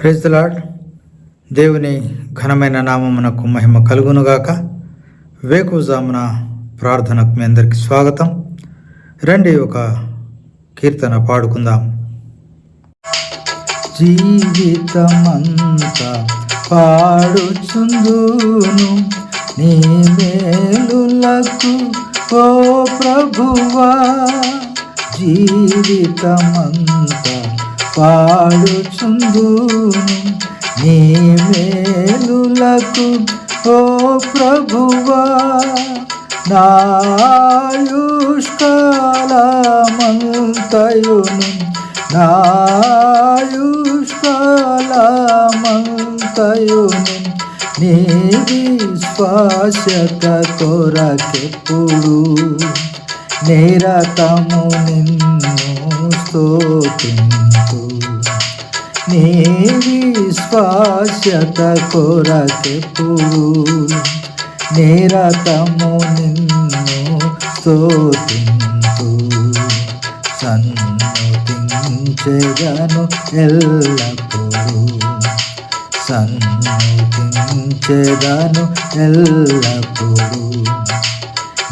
Praise the lord దేవుని ఘనమైన నామమునకు మహిమ కలుగునుగాక. వేకుజామున ప్రార్థనకు మీ అందరికీ స్వాగతం. రండి ఒక కీర్తన పాడుకుందాం. జీవితమంతా పాడుచుందును నీ మేలులకు ఓ ప్రభువా. జీవితమంతా పాడుచుందును నీ మేలులకు ఓ ప్రభువా నాయుష్కాలమంతయును నాయుష్కాలమంతయును నీ విశ్వాసత కొరకెప్పుడు నిరతము నిన్ను స్తోతింతు నీ విశ్వాసత కొరకెప్పుడు నిరతము నిన్ను స్తోతింతు సన్నుతించగను ఎల్లప్పుడూ. సన్నుతించగను ఎల్లప్పుడూ.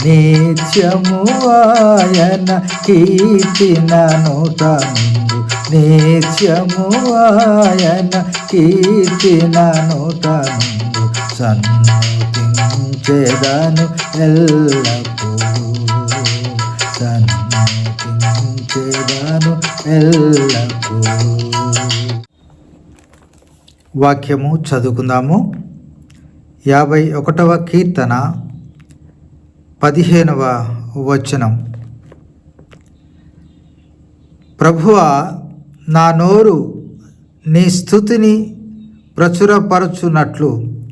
నిత్యము ఆయన కీర్తిన నోట నుండు నిత్యము ఆయన కీర్తిన నోట నుండు సన్నుతించెదను ఎల్లప్పుడూ. సన్నుతించెదను ఎల్లప్పుడూ. వాక్యము చదువుకుందాము. యాభై ఒకటవ కీర్తన. పదిహేనవ వచనం. ప్రభువ నా నోరు నీ స్థుతిని ప్రచురపరచునట్లు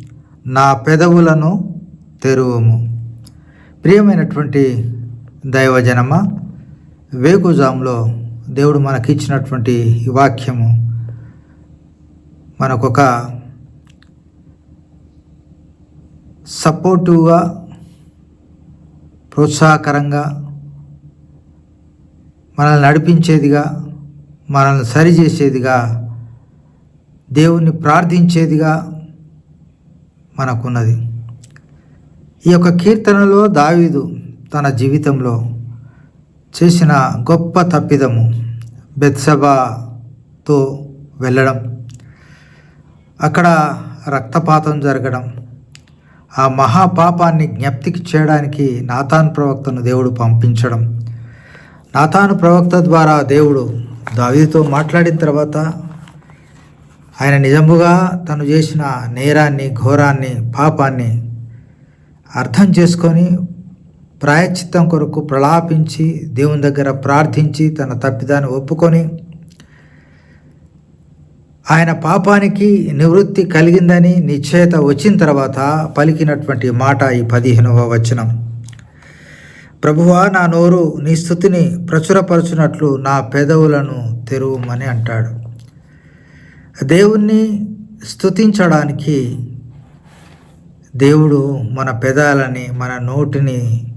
నా పెదవులను తెరువుము. ప్రియమైనటువంటి దైవజనమ వేకుజాంలో దేవుడు మనకిచ్చినటువంటి ఈ వాక్యము మనకొక సపోర్టివ్గా ప్రోత్సాహకరంగా మనల్ని నడిపించేదిగా మనల్ని సరిచేసేదిగా దేవుణ్ణి ప్రార్థించేదిగా మనకున్నది. ఈ యొక్క కీర్తనలో దావీదు తన జీవితంలో చేసిన గొప్ప తప్పిదము బెత్సబాతో వెళ్ళడం అక్కడ రక్తపాతం జరగడం ఆ మహాపాపాన్ని జ్ఞప్తికి చేయడానికి నాతాన్ ప్రవక్తను దేవుడు పంపించడం. నాతాను ప్రవక్త ద్వారా దేవుడు దావీతో మాట్లాడిన తర్వాత ఆయన నిజముగా తను చేసిన నేరాన్ని ఘోరాన్ని పాపాన్ని అర్థం చేసుకొని ప్రాయశ్చిత్తం కొరకు ప్రలాపించి దేవుని దగ్గర ప్రార్థించి తన తప్పిదాన్ని ఒప్పుకొని ఆయన పాపానికి నివృత్తి కలిగిందని నిశ్చయత వచ్చిన తర్వాత పలికినటువంటి మాట ఈ పదిహేనవ వచనం. ప్రభువా నా నోరు నీ స్థుతిని ప్రచురపరచునట్లు నా పెదవులను తెరువమని అంటాడు. దేవుణ్ణి స్థుతించడానికి దేవుడు మన పెదాలని మన నోటిని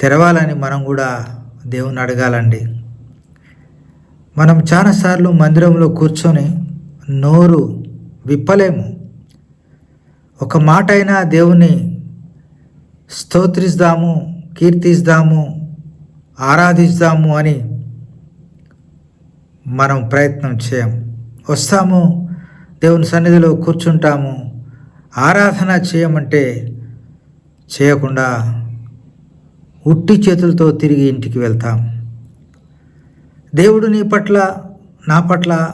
తెరవాలని మనం కూడా దేవుని అడగాలండి. మనం చాలాసార్లు మందిరంలో కూర్చొని నోరు విప్పలేము. ఒక మాట అయినా దేవుని స్తోత్రిస్తాము కీర్తిస్తాము ఆరాధిస్తాము అని మనం ప్రయత్నం చేయం. వస్తాము దేవుని సన్నిధిలో కూర్చుంటాము. ఆరాధన చేయమంటే చేయకుండా ఉట్టి చేతులతో తిరిగి ఇంటికి వెళ్తాం. దేవుడు నీ పట్ల నా పట్ల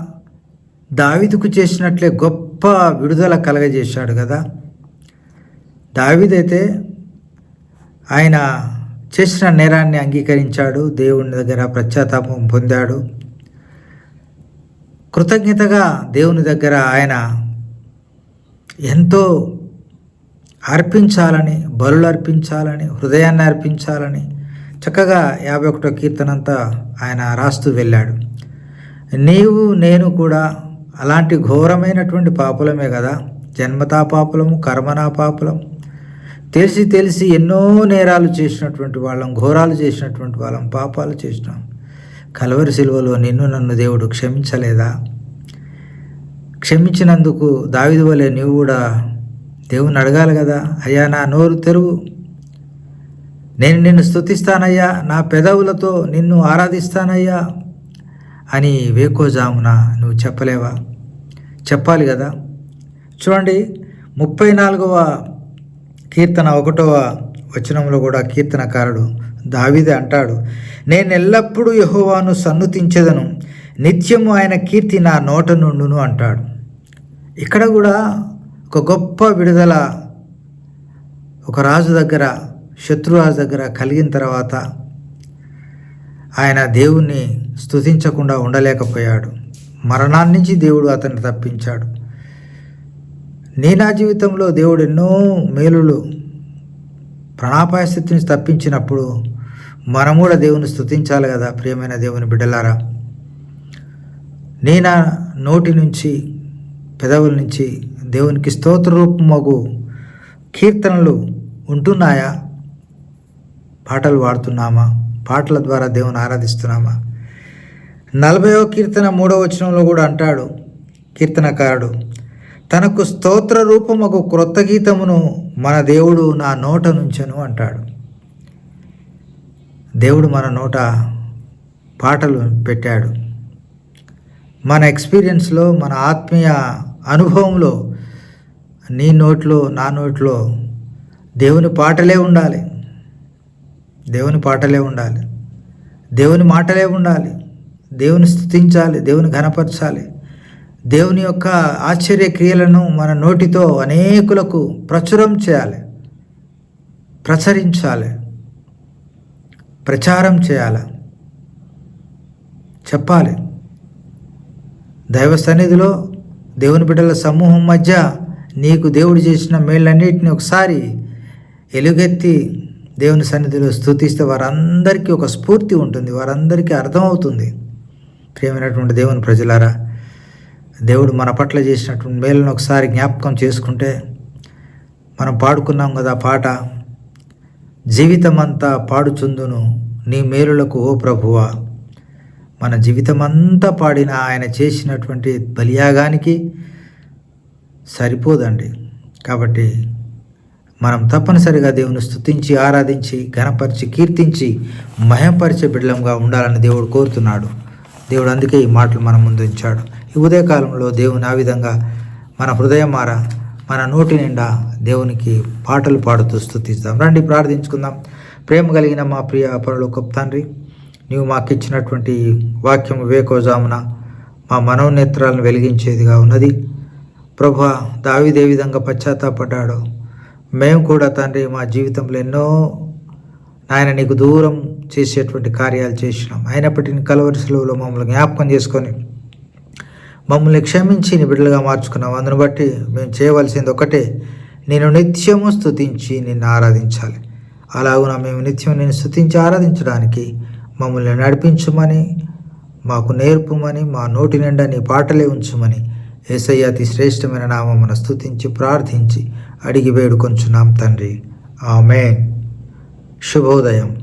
దావిదుకు చేసినట్లే గొప్ప విడుదల కలగజేశాడు కదా. దావిదైతే ఆయన చేసిన నేరాన్ని అంగీకరించాడు దేవుని దగ్గర ప్రత్యాతాపం పొందాడు. కృతజ్ఞతగా దేవుని దగ్గర ఆయన ఎంతో అర్పించాలని బలులు అర్పించాలని హృదయాన్ని అర్పించాలని చక్కగా యాభై ఒకటో కీర్తనంతా ఆయన రాస్తూ వెళ్ళాడు. నీవు నేను కూడా అలాంటి ఘోరమైనటువంటి పాపులమే కదా. జన్మతా పాపులము కర్మనా పాపులం తెలిసి తెలిసి ఎన్నో నేరాలు చేసినటువంటి వాళ్ళం ఘోరాలు చేసినటువంటి వాళ్ళం పాపాలు చేసినాం. కలవరి సిలువలో నిన్ను నన్ను దేవుడు క్షమించలేదా? క్షమించినందుకు దావిది వలె నీవు కూడా దేవుని అడగాలి కదా. అయ్యా నా నోరు తెరువు. నేను నిన్ను స్తుతిస్తానయ్యా నా పెదవులతో నిన్ను ఆరాధిస్తానయ్యా అని వేకోజామున నువ్వు చెప్పలేవా? చెప్పాలి కదా. చూడండి ముప్పై నాలుగవ కీర్తన ఒకటవ వచనంలో కూడా కీర్తనకారుడు దావిదే అంటాడు నేను ఎల్లప్పుడూ యహోవాను సన్నుతించెదను నిత్యము ఆయన కీర్తి నా నోట నుండును అంటాడు. ఇక్కడ కూడా ఒక గొప్ప విడుదల ఒక రాజు దగ్గర శత్రురాజు దగ్గర కలిగిన తర్వాత ఆయన దేవుణ్ణి స్థుతించకుండా ఉండలేకపోయాడు. మరణాన్ని నుంచి దేవుడు అతన్ని తప్పించాడు. నీ నా జీవితంలో దేవుడు ఎన్నో మేలులు ప్రాణాపాయ స్థితి నుంచి తప్పించినప్పుడు మనం కూడా దేవుని స్థుతించాలి కదా ప్రియమైన దేవుని బిడ్డలారా. నేనా నోటి నుంచి పెదవుల నుంచి దేవునికి స్తోత్ర రూపమగు కీర్తనలు ఉంటున్నాయా? పాటలు పాడుతున్నామా? పాటల ద్వారా దేవుని ఆరాధిస్తున్నామా? నలభయో కీర్తన మూడవ వచనంలో కూడా అంటాడు కీర్తనకారుడు తనకు స్తోత్ర రూపమగు క్రొత్త గీతమును మన దేవుడు నా నోట నుంచెను అంటాడు. దేవుడు మన నోట పాటలు పెట్టాడు. మన ఎక్స్పీరియన్స్లో మన ఆత్మీయ అనుభవంలో నీ నోట్లో నా నోట్లో దేవుని పాటలే ఉండాలి. దేవుని పాటలే ఉండాలి. దేవుని మాటలే ఉండాలి. దేవుని స్థుతించాలి దేవుని ఘనపరచాలి. దేవుని యొక్క ఆశ్చర్య క్రియలను మన నోటితో అనేకులకు ప్రచురం చేయాలి. ప్రచరించాలి. ప్రచారం చేయాలి. చెప్పాలి. దైవ సన్నిధిలో దేవుని బిడ్డల సమూహం మధ్య నీకు దేవుడు చేసిన మేళ్ళన్నిటిని ఒకసారి ఎలుగెత్తి దేవుని సన్నిధిలో స్థుతిస్తే వారందరికీ ఒక స్ఫూర్తి ఉంటుంది వారందరికీ అర్థమవుతుంది. ప్రియమైనటువంటి దేవుని ప్రజలారా దేవుడు మన పట్ల చేసినటువంటి మేలను ఒకసారి జ్ఞాపకం చేసుకుంటే మనం పాడుకున్నాం కదా పాట జీవితం అంతా పాడుచుందును నీ మేలులకు ఓ ప్రభువా. మన జీవితం అంతా పాడిన ఆయన చేసినటువంటి బలియాగానికి సరిపోదండి. కాబట్టి మనం తప్పనిసరిగా దేవుని స్థుతించి ఆరాధించి ఘనపరిచి కీర్తించి మహంపరిచే బిడ్డలంగా ఉండాలని దేవుడు కోరుతున్నాడు. దేవుడు అందుకే ఈ మాటలు మన ముందు ఉంచాడు. ఈ ఉదయకాలంలో దేవుని ఆ విధంగా మన హృదయం మార మన నోటి నిండా దేవునికి పాటలు పాడుతూ స్థుతిస్తాం రండి ప్రార్థించుకుందాం. ప్రేమ కలిగిన మా ప్రియ పరలోక తండ్రి నీవు మాకు ఇచ్చినటువంటి వాక్యం వివేకోజామున మా మనోనేత్రాలను వెలిగించేదిగా ఉన్నది. ప్రభా దావిదే విధంగా పశ్చాత్తాపడ్డాడు మేము కూడా తండ్రి మా జీవితంలో ఎన్నో ఆయన నీకు దూరం చేసేటువంటి కార్యాలు చేసినాం. అయినప్పటికీ కలవరి సెలవులో మమ్మల్ని జ్ఞాపకం చేసుకొని మమ్మల్ని క్షమించి నీ బిడ్డలుగా మార్చుకున్నాం అందును బట్టి మేము చేయవలసింది ఒకటే నేను నిత్యము స్థుతించి నిన్ను ఆరాధించాలి. అలాగున మేము నిత్యం నేను స్థుతించి ఆరాధించడానికి మమ్మల్ని నడిపించమని మాకు నేర్పుమని మా నోటి నిండా నీ పాటలే ఉంచుమని ఏసయ్య అతి శ్రేష్టమైన నామమున స్థుతించి ప్రార్థించి అడిగి వేడుకొంచున్నాం తండ్రి. ఆమెన్. శుభోదయం.